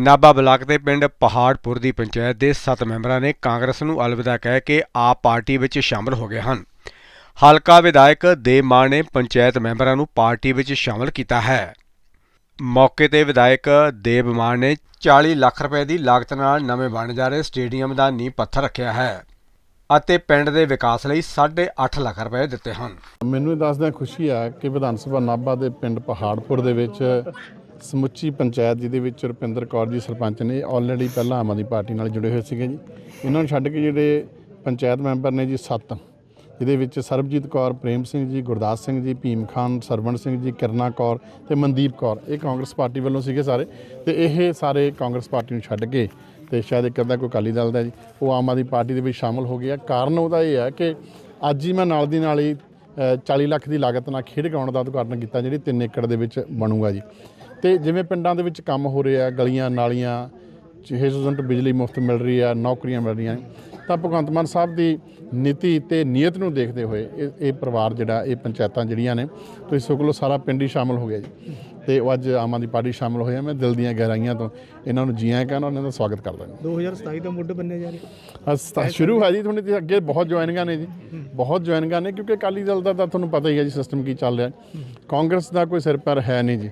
Nabha block ਦੇ ਪਿੰਡ ਪਹਾੜਪੁਰ ਦੀ ਪੰਚਾਇਤ ਦੇ 7 ਮੈਂਬਰਾਂ ਨੇ ਕਾਂਗਰਸ ਨੂੰ ਅਲਵਿਦਾ ਕਹਿ ਕੇ ਆਪ ਪਾਰਟੀ ਵਿੱਚ ਸ਼ਾਮਲ ਹੋ ਗਏ ਹਨ। ਹਲਕਾ ਵਿਧਾਇਕ ਦੇਵ ਮਾਨ ਨੇ ਪੰਚਾਇਤ ਮੈਂਬਰਾਂ ਨੂੰ ਪਾਰਟੀ ਵਿੱਚ ਸ਼ਾਮਲ ਕੀਤਾ ਹੈ। ਮੌਕੇ ਤੇ ਵਿਧਾਇਕ ਦੇਵ ਮਾਨ ਨੇ 40 ਲੱਖ ਰੁਪਏ ਦੀ ਲਾਗਤ ਨਾਲ ਨਵੇਂ ਬਣ ਜਾ ਰਹੇ ਸਟੇਡੀਅਮ ਦਾ ਨੀਂਹ ਪੱਥਰ ਰੱਖਿਆ ਹੈ ਅਤੇ ਪਿੰਡ ਦੇ ਵਿਕਾਸ ਲਈ 8.5 ਲੱਖ ਰੁਪਏ ਦਿੱਤੇ ਹਨ। ਮੈਨੂੰ ਇਹ ਦੱਸਦਿਆਂ ਖੁਸ਼ੀ ਆ ਕਿ ਵਿਧਾਨ ਸਭਾ ਨਾਭਾ ਦੇ ਪਿੰਡ ਪਹਾੜਪੁਰ ਦੇ ਵਿੱਚ ਸਮੁੱਚੀ ਪੰਚਾਇਤ ਜਿਹਦੇ ਵਿੱਚ ਰੁਪਿੰਦਰ ਕੌਰ ਜੀ ਸਰਪੰਚ ਨੇ ਆਲਰੇਡੀ ਪਹਿਲਾਂ ਆਮ ਆਦਮੀ ਪਾਰਟੀ ਨਾਲ ਜੁੜੇ ਹੋਏ ਸੀਗੇ ਜੀ। ਇਹਨਾਂ ਨੂੰ ਛੱਡ ਕੇ ਜਿਹੜੇ ਪੰਚਾਇਤ ਮੈਂਬਰ ਨੇ ਜੀ ਸੱਤ ਜਿਹਦੇ ਵਿੱਚ ਸਰਬਜੀਤ ਕੌਰ ਪ੍ਰੇਮ ਸਿੰਘ ਜੀ ਗੁਰਦਾਸ ਸਿੰਘ ਜੀ ਭੀਮ ਖਾਨ ਸਰਵਣ ਸਿੰਘ ਜੀ ਕਿਰਨਾ ਕੌਰ ਤੇ ਮਨਦੀਪ ਕੌਰ। ਇਹ ਕਾਂਗਰਸ ਪਾਰਟੀ ਵੱਲੋਂ ਸੀਗੇ ਸਾਰੇ। ਤੇ ਇਹ ਸਾਰੇ ਕਾਂਗਰਸ ਪਾਰਟੀ ਨੂੰ ਛੱਡ ਕੇ ਤੇ ਸ਼ਾਇਦ ਇੱਕ ਅੱਧਾ ਕੋਈ ਅਕਾਲੀ ਦਲ ਦਾ ਜੀ ਉਹ ਆਮ ਆਦਮੀ ਪਾਰਟੀ ਦੇ ਵਿੱਚ ਸ਼ਾਮਲ ਹੋ ਗਿਆ। ਕਾਰਨ ਉਹਦਾ ਇਹ ਹੈ ਕਿ ਅੱਜ ਹੀ ਮੈਂ ਨਾਲ ਦੀ ਨਾਲ ਹੀ ਅ, 40 ਲੱਖ ਦੀ ਲਾਗਤ ਨਾਲ ਖੇਡ ਗਰਾਊਂਡ ਦਾ ਉਦਘਾਟਨ ਕੀਤਾ ਜਿਹੜੀ 3 ਏਕੜ ਦੇ ਵਿੱਚ ਬਣੂਗਾ ਜੀ। ਤੇ ਜਿਵੇਂ ਪਿੰਡਾਂ ਦੇ ਵਿੱਚ ਕੰਮ ਹੋ ਰਿਹਾ, ਗਲੀਆਂ, ਨਾਲੀਆਂ 6000 ਬਿਜਲੀ ਮੁਫਤ ਮਿਲ ਰਹੀ ਆ, ਨੌਕਰੀਆਂ ਮਿਲ ਰਹੀਆਂ। ਤਾਂ ਭਗਵੰਤ ਮਾਨ ਸਾਹਿਬ ਦੀ ਨੀਤੀ ਤੇ ਨੀਅਤ ਨੂੰ ਦੇਖਦੇ ਹੋਏ ਇਹ ਇਹ ਪਰਿਵਾਰ ਜਿਹੜਾ, ਇਹ ਪੰਚਾਇਤਾਂ ਜਿਹੜੀਆਂ ਨੇ, ਤੁਸੀਂ ਸੁਖ ਸਾਰਾ ਪਿੰਡ ਹੀ ਸ਼ਾਮਲ ਹੋ ਗਿਆ ਜੀ। ਤੇ ਉਹ ਅੱਜ ਆਮ ਆਦਮੀ ਪਾਰਟੀ ਸ਼ਾਮਲ ਹੋਇਆ ਮੈਂ ਦਿਲ ਦੀਆਂ ਗਹਿਰਾਈਆਂ ਤੋਂ ਇਹਨਾਂ ਨੂੰ ਜੀ ਆਇਆਂ ਕਹਿੰਦਾ ਉਹਨਾਂ ਦਾ ਸਵਾਗਤ ਕਰਦਾ ਜੀ 2027 ਦਾ ਮੁੱਢ ਬੰਨੇ ਜਾ ਰਿਹਾ ਅਸ ਤਾਂ ਸ਼ੁਰੂ ਹੈ ਜੀ ਤੁਹਾਡੀ ਤੇ ਅੱਗੇ ਬਹੁਤ ਜੁਆਇਨਿੰਗਾਂ ਨੇ ਜੀ। ਬਹੁਤ ਜੁਆਇਨਿੰਗਾਂ ਨੇ ਕਿਉਂਕਿ ਅਕਾਲੀ ਦਲ ਦਾ ਤਾਂ ਤੁਹਾਨੂੰ ਪਤਾ ਹੀ ਹੈ ਜੀ ਸਿਸਟਮ ਕੀ ਚੱਲ ਰਿਹਾ ਕਾਂਗਰਸ ਦਾ ਕੋਈ ਸਿਰ ਪਰ ਹੈ ਨਹੀਂ ਜੀ।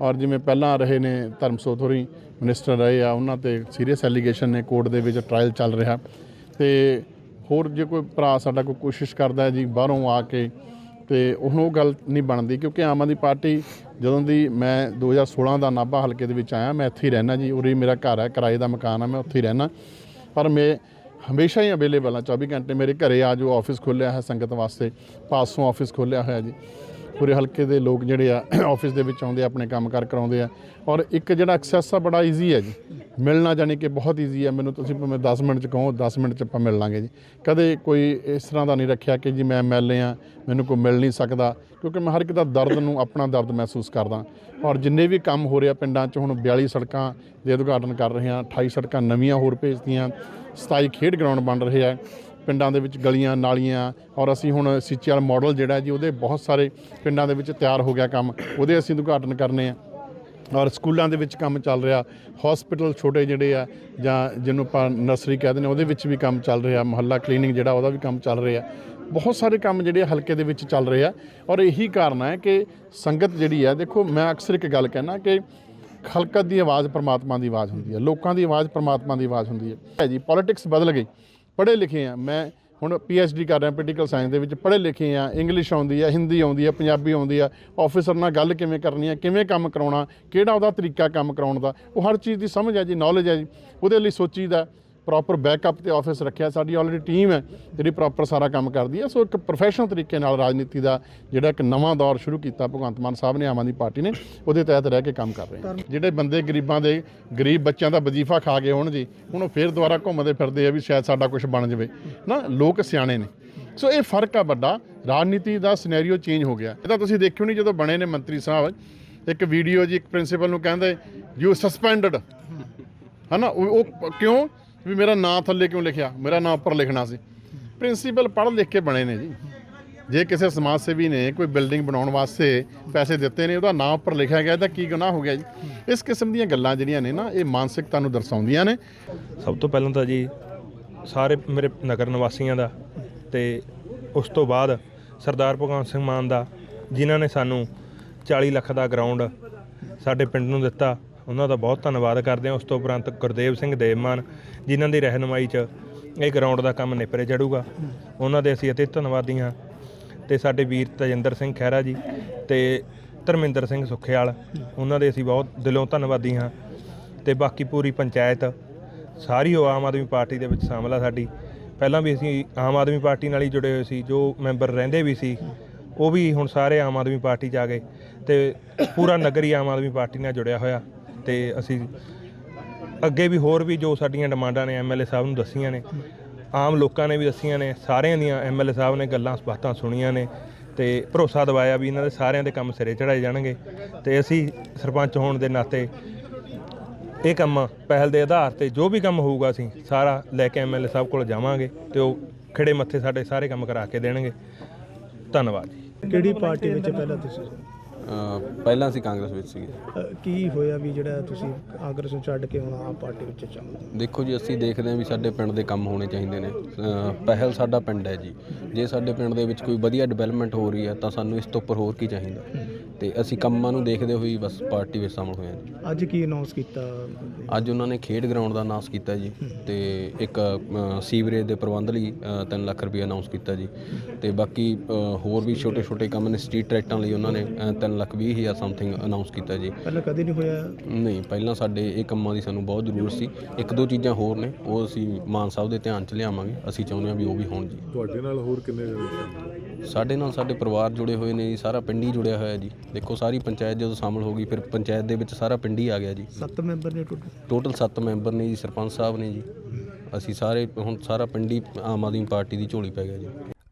ਔਰ ਜਿਵੇਂ ਪਹਿਲਾਂ ਰਹੇ ਨੇ ਧਰਮਸੋਤ ਹੋਰੀ ਮਿਨਿਸਟਰ ਰਹੇ ਆ ਉਹਨਾਂ ਤੇ ਸੀਰੀਅਸ ਐਲੀਗੇਸ਼ਨ ਨੇ ਕੋਰਟ ਦੇ ਵਿੱਚ ਟ੍ਰਾਇਲ ਚੱਲ ਰਿਹਾ। ਤੇ ਹੋਰ ਜੇ ਕੋਈ ਭਰਾ ਸਾਡਾ ਕੋਈ ਕੋਸ਼ਿਸ਼ ਕਰਦਾ ਹੈ ਜੀ ਬਾਹਰੋਂ ਆ ਕੇ ਤੇ ਹੁਣ ਉਹ ਗੱਲ ਨਹੀਂ ਬਣਦੀ ਕਿਉਂਕਿ ਆਮ ਆਦਮੀ ਪਾਰਟੀ ਜਦੋਂ ਦੀ ਮੈਂ 2016 ਦਾ ਨਾਭਾ ਹਲਕੇ ਦੇ ਵਿੱਚ ਆਇਆ, ਮੈਂ ਇੱਥੇ ਹੀ ਰਹਿਣਾ ਜੀ, ਉਰੇ ਮੇਰਾ ਘਰ ਹੈ, ਕਿਰਾਏ ਦਾ ਮਕਾਨ ਹੈ ਮੈਂ ਉੱਥੇ ਹੀ ਰਹਿਣਾ ਪਰ ਮੈਂ ਹਮੇਸ਼ਾ ਹੀ ਅਵੇਲੇਬਲ ਹਾਂ 24 ਘੰਟੇ ਮੇਰੇ ਘਰੇ ਆ ਜੋ ਆਫਿਸ ਖੋਲ੍ਹਿਆ ਹੈ ਸੰਗਤ ਵਾਸਤੇ, ਪਾਸੋਂ ਆਫਿਸ ਖੋਲ੍ਹਿਆ ਹੋਇਆ ਜੀ। ਪੂਰੇ ਹਲਕੇ ਦੇ ਲੋਕ ਜਿਹੜੇ ਆ ਆਫਿਸ ਦੇ ਵਿੱਚ ਆਉਂਦੇ ਆ, ਆਪਣੇ ਕੰਮ ਕਾਰ ਕਰਾਉਂਦੇ ਆ। ਔਰ ਇੱਕ ਜਿਹੜਾ ਐਕਸੈਸ ਆ ਬੜਾ ਈਜ਼ੀ ਹੈ ਜੀ। ਮਿਲਣਾ ਜਾਣੀ ਕਿ ਬਹੁਤ ਈਜ਼ੀ ਹੈ। ਮੈਨੂੰ ਤੁਸੀਂ ਭਾਵੇਂ 10 ਮਿੰਟ ਚ ਕਹੋ 10 ਮਿੰਟ ਚ ਆਪਾਂ ਮਿਲ ਲਾਂਗੇ ਜੀ। ਕਦੇ ਕੋਈ ਇਸ ਤਰ੍ਹਾਂ ਦਾ ਨਹੀਂ ਰੱਖਿਆ ਕਿ ਜੀ ਮੈਂ ਐਮਐਲਏ ਆ ਮੈਨੂੰ ਕੋਈ ਮਿਲ ਨਹੀਂ ਸਕਦਾ ਕਿਉਂਕਿ ਮੈਂ ਹਰ ਇੱਕ ਦਾ ਦਰਦ ਨੂੰ ਆਪਣਾ ਦਰਦ ਮਹਿਸੂਸ ਕਰਦਾ। ਔਰ ਜਿੰਨੇ ਵੀ ਕੰਮ ਹੋ ਰਿਹਾ ਪਿੰਡਾਂ 'ਚ ਹੁਣ 42 ਸੜਕਾਂ ਦੇ ਉਦਘਾਟਨ ਕਰ ਰਹੇ ਹਾਂ 28 ਸੜਕਾਂ ਨਵੀਆਂ ਹੋਰ ਭੇਜਤੀਆਂ 27 ਖੇਡ ਗਰਾਊਂਡ ਬਣ ਰਹੇ ਆ। ਪਿੰਡਾਂ ਦੇ ਵਿੱਚ ਗਲੀਆਂ, ਨਾਲੀਆਂ ਔਰ ਅਸੀਂ ਹੁਣ ਸੀਚੇਵਾਲ ਮਾਡਲ ਜਿਹੜਾ ਜੀ, ਉਹਦੇ ਬਹੁਤ ਸਾਰੇ ਪਿੰਡਾਂ ਦੇ ਵਿੱਚ ਤਿਆਰ ਹੋ ਗਿਆ ਕੰਮ। ਉਹਦੇ ਅਸੀਂ ਉਦਘਾਟਨ ਕਰਨੇ ਆ। ਔਰ ਸਕੂਲਾਂ ਦੇ ਵਿੱਚ ਕੰਮ ਚੱਲ ਰਿਹਾ। ਹਸਪੀਟਲ ਛੋਟੇ ਜਿਹੜੇ ਆ ਜਾਂ ਜਿਹਨੂੰ ਆਪਾਂ ਨਰਸਰੀ ਕਹਿੰਦੇ ਨੇ, ਉਹਦੇ ਵਿੱਚ ਵੀ ਕੰਮ ਚੱਲ ਰਿਹਾ। ਮੁਹੱਲਾ ਕਲੀਨਿੰਗ ਜਿਹੜਾ, ਉਹਦਾ ਵੀ ਕੰਮ ਚੱਲ ਰਿਹਾ। ਬਹੁਤ ਸਾਰੇ ਕੰਮ ਜਿਹੜੇ ਹਲਕੇ ਦੇ ਵਿੱਚ ਚੱਲ ਰਹੇ ਆ। ਔਰ ਇਹੀ ਕਾਰਨ ਹੈ ਕਿ ਸੰਗਤ ਜਿਹੜੀ ਆ, ਦੇਖੋ ਮੈਂ ਅਕਸਰ ਇੱਕ ਗੱਲ ਕਹਿਣਾ ਕਿ ਖਲਕਤ ਦੀ ਆਵਾਜ਼ ਪਰਮਾਤਮਾ ਦੀ ਆਵਾਜ਼ ਹੁੰਦੀ ਹੈ ਲੋਕਾਂ ਦੀ ਆਵਾਜ਼ ਪਰਮਾਤਮਾ ਦੀ ਆਵਾਜ਼ ਹੁੰਦੀ ਹੈ ਹੈ ਜੀ ਪੋਲਿਟਿਕਸ ਬਦਲ ਗਈ। ਪੜ੍ਹੇ ਲਿਖੇ ਆ। ਮੈਂ ਹੁਣ ਡੀ ਕਰ ਰਿਹਾ ਪੋਲੀਟੀਕਲ ਸਾਇੰਸ ਦੇ ਵਿੱਚ ਪੜ੍ਹੇ ਲਿਖੇ ਆ ਇੰਗਲਿਸ਼ ਆਉਂਦੀ ਆ ਹਿੰਦੀ ਆਉਂਦੀ ਆ, ਪੰਜਾਬੀ ਆਉਂਦੀ ਆ। ਆਫੀਸਰ ਨਾਲ ਗੱਲ ਕਿਵੇਂ ਕਰਨੀ ਆ, ਕਿਵੇਂ ਕੰਮ ਕਰਾਉਣਾ, ਕਿਹੜਾ ਉਹਦਾ ਤਰੀਕਾ ਕੰਮ ਕਰਾਉਣ ਦਾ, ਉਹ ਹਰ ਚੀਜ਼ ਦੀ ਸਮਝ ਆ ਜੀ ਨੌਲੇਜ ਆ ਜੀ। ਉਹਦੇ ਲਈ ਸੋਚੀਦਾ। ਪ੍ਰੋਪਰ ਬੈਕਅਪ ਤੇ ਆਫਿਸ ਰੱਖਿਆ। ਸਾਡੀ ਆਲਰੇਡੀ ਟੀਮ ਹੈ, ਜਿਹੜੀ ਪ੍ਰੋਪਰ ਸਾਰਾ ਕੰਮ ਕਰਦੀ ਹੈ। ਸੋ ਇੱਕ ਪ੍ਰੋਫੈਸ਼ਨਲ ਤਰੀਕੇ ਨਾਲ ਰਾਜਨੀਤੀ ਦਾ ਜਿਹੜਾ ਇੱਕ ਨਵਾਂ ਦੌਰ ਸ਼ੁਰੂ ਕੀਤਾ, ਭਗਵੰਤ ਮਾਨ ਸਾਹਿਬ ਨੇ, ਆਮ ਆਦਮੀ ਪਾਰਟੀ ਨੇ, ਉਹਦੇ ਤਹਿਤ ਰਹਿ ਕੇ ਕੰਮ ਕਰ ਰਹੇ ਹਾਂ। ਜਿਹੜੇ ਬੰਦੇ ਗਰੀਬਾਂ ਦੇ, ਗਰੀਬ ਬੱਚਿਆਂ ਦਾ ਵਜ਼ੀਫਾ ਖਾ ਗਏ ਹੋਣ ਜੀ, ਹੁਣ ਉਹ ਫੇਰ ਦੁਬਾਰਾ ਘੁੰਮਦੇ ਫਿਰਦੇ ਆ ਵੀ ਸ਼ਾਇਦ ਸਾਡਾ ਕੁਝ ਬਣ ਜਾਵੇ। ਨਾ, ਲੋਕ ਸਿਆਣੇ ਨੇ। ਸੋ ਇਹ ਫ਼ਰਕ ਆ ਵੱਡਾ। ਰਾਜਨੀਤੀ ਦਾ ਸਿਨੈਰੀਓ ਚੇਂਜ ਹੋ ਗਿਆ। ਇਹ ਤਾਂ ਤੁਸੀਂ ਦੇਖਿਓ ਨਹੀਂ ਜਦੋਂ ਬਣੇ ਨੇ ਮੰਤਰੀ ਸਾਹਿਬ। ਇੱਕ ਵੀਡੀਓ ਜੀ, ਇੱਕ ਪ੍ਰਿੰਸੀਪਲ ਨੂੰ ਕਹਿੰਦੇ ਯੂ ਸਸਪੈਂਡਡ ਹਨਾ, ਉਹ ਉਹ ਕਿਉਂ? ਵੀ ਮੇਰਾ ਨਾਂ ਥੱਲੇ ਕਿਉਂ ਲਿਖਿਆ? ਮੇਰਾ ਨਾਂ ਉੱਪਰ ਲਿਖਣਾ ਸੀ। ਪ੍ਰਿੰਸੀਪਲ ਪੜ੍ਹ ਲਿਖ ਕੇ ਬਣੇ ਨੇ ਜੀ। ਜੇ ਕਿਸੇ ਸਮਾਜ ਸੇਵੀ ਨੇ ਕੋਈ ਬਿਲਡਿੰਗ ਬਣਾਉਣ ਵਾਸਤੇ ਪੈਸੇ ਦਿੱਤੇ ਨੇ, ਉਹਦਾ ਨਾਂ ਉੱਪਰ ਲਿਖਿਆ ਗਿਆ ਤਾਂ ਕੀ ਗੁਨਾਹ ਹੋ ਗਿਆ ਜੀ? ਇਸ ਕਿਸਮ ਦੀਆਂ ਗੱਲਾਂ ਜਿਹੜੀਆਂ ਨੇ ਨਾ, ਇਹ ਮਾਨਸਿਕਤਾ ਨੂੰ ਦਰਸਾਉਂਦੀਆਂ ਨੇ। ਸਭ ਤੋਂ ਪਹਿਲਾਂ ਤਾਂ ਜੀ, ਸਾਰੇ ਮੇਰੇ ਨਗਰ ਨਿਵਾਸੀਆਂ ਦਾ ਤੇ ਉਸ ਤੋਂ ਬਾਅਦ ਸਰਦਾਰ ਭਗਵੰਤ ਸਿੰਘ ਮਾਨ ਦਾ, ਜਿਨ੍ਹਾਂ ਨੇ ਸਾਨੂੰ 40 ਲੱਖ ਦਾ ਗਰਾਊਂਡ ਸਾਡੇ ਪਿੰਡ ਨੂੰ ਦਿੱਤਾ ਉਹਨਾਂ ਦਾ ਬਹੁਤ ਧੰਨਵਾਦ ਕਰਦੇ ਹਾਂ। ਉਸ ਤੋਂ ਉਪਰੰਤ ਗੁਰਦੇਵ ਸਿੰਘ ਦੇਵਮਾਨ, ਜਿਨ੍ਹਾਂ ਦੀ ਰਹਿਨਮਾਈ 'ਚ ਇਹ ਗਰਾਊਂਡ ਦਾ ਕੰਮ ਨਿਪਰੇ ਚੜੂਗਾ। ਉਹਨਾਂ ਦੇ ਅਸੀਂ ਅਤੀ ਧੰਨਵਾਦੀ ਹਾਂ। ਤੇ ਸਾਡੇ ਵੀਰ ਤਜਿੰਦਰ ਸਿੰਘ ਖਹਿਰਾ ਜੀ ਤੇ ਧਰਮਿੰਦਰ ਸਿੰਘ ਸੁਖਿਆਲ, ਉਹਨਾਂ ਦੇ ਅਸੀਂ ਬਹੁਤ ਦਿਲੋਂ ਧੰਨਵਾਦੀ ਹਾਂ। ਤੇ ਬਾਕੀ ਪੂਰੀ ਪੰਚਾਇਤ, ਸਾਰੀ ਉਹ ਆਮ ਆਦਮੀ ਪਾਰਟੀ ਦੇ ਵਿੱਚ ਸ਼ਾਮਲ ਆ ਸਾਡੀ। ਪਹਿਲਾਂ ਵੀ ਅਸੀਂ ਆਮ ਆਦਮੀ ਪਾਰਟੀ ਨਾਲ ਹੀ ਜੁੜੇ ਹੋਏ ਸੀ, ਜੋ ਮੈਂਬਰ ਰਹਿੰਦੇ ਵੀ ਸੀ, ਉਹ ਵੀ ਹੁਣ ਸਾਰੇ ਆਮ ਆਦਮੀ ਪਾਰਟੀ 'ਚ ਆ ਗਏ। ਤੇ ਪੂਰਾ ਨਗਰ ਹੀ ਆਮ ਆਦਮੀ ਪਾਰਟੀ ਨਾਲ ਜੁੜਿਆ ਹੋਇਆ। ਤੇ ਅਸੀਂ ਅੱਗੇ ਵੀ ਹੋਰ ਵੀ ਜੋ ਸਾਡੀਆਂ ਡਿਮਾਂਡਾਂ ਨੇ ਐਮਐਲਏ ਸਾਹਿਬ ਨੂੰ ਦੱਸੀਆਂ ਨੇ, ਆਮ ਲੋਕਾਂ ਨੇ ਵੀ ਦੱਸੀਆਂ ਨੇ, ਸਾਰਿਆਂ ਦੀਆਂ ਐਮਐਲਏ ਸਾਹਿਬ ਨੇ ਗੱਲਾਂ, ਬਾਤਾਂ ਸੁਣੀਆਂ ਨੇ ਤੇ ਭਰੋਸਾ ਦਿਵਾਇਆ ਵੀ ਇਹਨਾਂ ਦੇ ਸਾਰਿਆਂ ਦੇ ਕੰਮ ਸਿਰੇ ਚੜਾਏ ਜਾਣਗੇ ਤੇ ਅਸੀਂ ਸਰਪੰਚ ਹੋਣ ਦੇ ਨਾਤੇ ਇਹ ਕੰਮ ਪਹਿਲ ਦੇ ਆਧਾਰ ਤੇ ਜੋ ਵੀ ਕੰਮ ਹੋਊਗਾ ਅਸੀਂ ਸਾਰਾ ਲੈ ਕੇ ਐਮਐਲਏ ਸਾਹਿਬ ਕੋਲ ਜਾਵਾਂਗੇ ਤੇ ਉਹ ਖੜੇ ਮੱਥੇ ਸਾਡੇ ਸਾਰੇ ਕੰਮ ਕਰਾ ਕੇ ਦੇਣਗੇ। ਧੰਨਵਾਦ ਜੀ। ਕਿਹੜੀ ਪਾਰਟੀ ਵਿੱਚ ਪਹਿਲਾਂ ਤੁਸੀਂ? ਪਹਿਲਾਂ ਅਸੀਂ ਕਾਂਗਰਸ ਵਿੱਚ ਸੀਗੇ। ਅ, ਕੀ ਹੋਇਆ ਵੀ ਜਿਹੜਾ ਤੁਸੀਂ ਕਾਂਗਰਸ ਨੂੰ ਛੱਡ ਕੇ ਹੁਣ ਆਮ ਪਾਰਟੀ ਵਿੱਚ ਚਾਹੁੰਦੇ ਦੇਖੋ ਜੀ ਅਸੀਂ ਦੇਖਦੇ ਹਾਂ ਵੀ ਸਾਡੇ ਪਿੰਡ ਦੇ ਕੰਮ ਹੋਣੇ ਚਾਹੀਦੇ ਨੇ। ਅ, ਪਹਿਲ ਸਾਡਾ ਪਿੰਡ ਹੈ ਜੀ। ਜੇ ਸਾਡੇ ਪਿੰਡ ਦੇ ਵਿੱਚ ਕੋਈ ਵਧੀਆ ਡਿਵੈਲਪਮੈਂਟ ਹੋ ਰਹੀ ਹੈ ਤਾਂ ਸਾਨੂੰ ਇਸ ਤੋਂ ਉੱਪਰ ਹੋਰ ਕੀ ਚਾਹੀਦਾ? ਤੇ ਅਸੀਂ ਕੰਮਾਂ ਨੂੰ ਦੇਖਦੇ ਹੋਏ ਬਸ ਪਾਰਟੀ ਵਿੱਚ ਸ਼ਾਮਲ ਹੋਏ ਹਾਂ ਜੀ। ਅੱਜ ਕੀ ਅਨਾਉਂਸ ਕੀਤਾ? ਅੱਜ ਉਹਨਾਂ ਨੇ ਖੇਡ ਗਰਾਊਂਡ ਦਾ ਅਨਾਉਂਸ ਕੀਤਾ ਜੀ ਤੇ ਇੱਕ ਅ, ਸੀਵਰੇਜ ਦੇ ਪ੍ਰਬੰਧ ਲਈ 3 ਲੱਖ ਰੁਪਏ ਅਨਾਉਂਸ ਕੀਤਾ ਜੀ। ਤੇ ਬਾਕੀ ਅ, ਹੋਰ ਵੀ ਛੋਟੇ ਛੋਟੇ ਕੰਮ ਨੇ ਸਟਰੀਟ ਲਾਈਟਾਂ ਲਈ ਉਹਨਾਂ ਨੇ 3 ਲੱਖ 20 ਹਜ਼ਾਰ ਸਮਥਿੰਗ ਅਨਾਉਂਸ ਕੀਤਾ ਜੀ। ਪਹਿਲਾਂ ਕਦੇ ਨਹੀਂ ਹੋਇਆ? ਨਹੀਂ ਪਹਿਲਾਂ ਸਾਡੇ ਇਹ ਕੰਮਾਂ ਦੀ ਸਾਨੂੰ ਬਹੁਤ ਜ਼ਰੂਰਤ ਸੀ। ਇੱਕ ਦੋ ਚੀਜ਼ਾਂ ਹੋਰ ਨੇ ਉਹ ਅਸੀਂ ਮਾਨ ਸਾਹਿਬ ਦੇ ਧਿਆਨ 'ਚ ਲਿਆਵਾਂਗੇ। ਅਸੀਂ ਚਾਹੁੰਦੇ ਹਾਂ ਵੀ ਉਹ ਵੀ ਹੋਣ ਜੀ। ਤੁਹਾਡੇ ਨਾਲ ਹੋਰ ਕਿੰਨੇ ਜਣੇ ਸਾਡੇ ਨਾਲ ਸਾਡੇ ਪਰਿਵਾਰ ਜੁੜੇ ਹੋਏ ਨੇ ਜੀ ਸਾਰਾ ਪਿੰਡ ਹੀ ਜੁੜਿਆ ਹੋਇਆ ਜੀ। ਦੇਖੋ ਸਾਰੀ ਪੰਚਾਇਤ ਜਦੋਂ ਸ਼ਾਮਲ ਹੋ ਗਈ ਫਿਰ ਪੰਚਾਇਤ ਦੇ ਵਿੱਚ ਸਾਰਾ ਪਿੰਡ ਹੀ ਆ ਗਿਆ ਜੀ। ਸੱਤ ਮੈਂਬਰ ਨੇ ਟੋਟਲ? ਟੋਟਲ 7 ਮੈਂਬਰ ਨੇ ਜੀ ਸਰਪੰਚ ਸਾਹਿਬ ਨੇ ਜੀ। ਅਸੀਂ ਸਾਰੇ ਹੁਣ ਸਾਰਾ ਪਿੰਡ ਹੀ ਆਮ ਆਦਮੀ ਪਾਰਟੀ ਦੀ ਝੋਲੀ ਪੈ ਗਿਆ ਜੀ।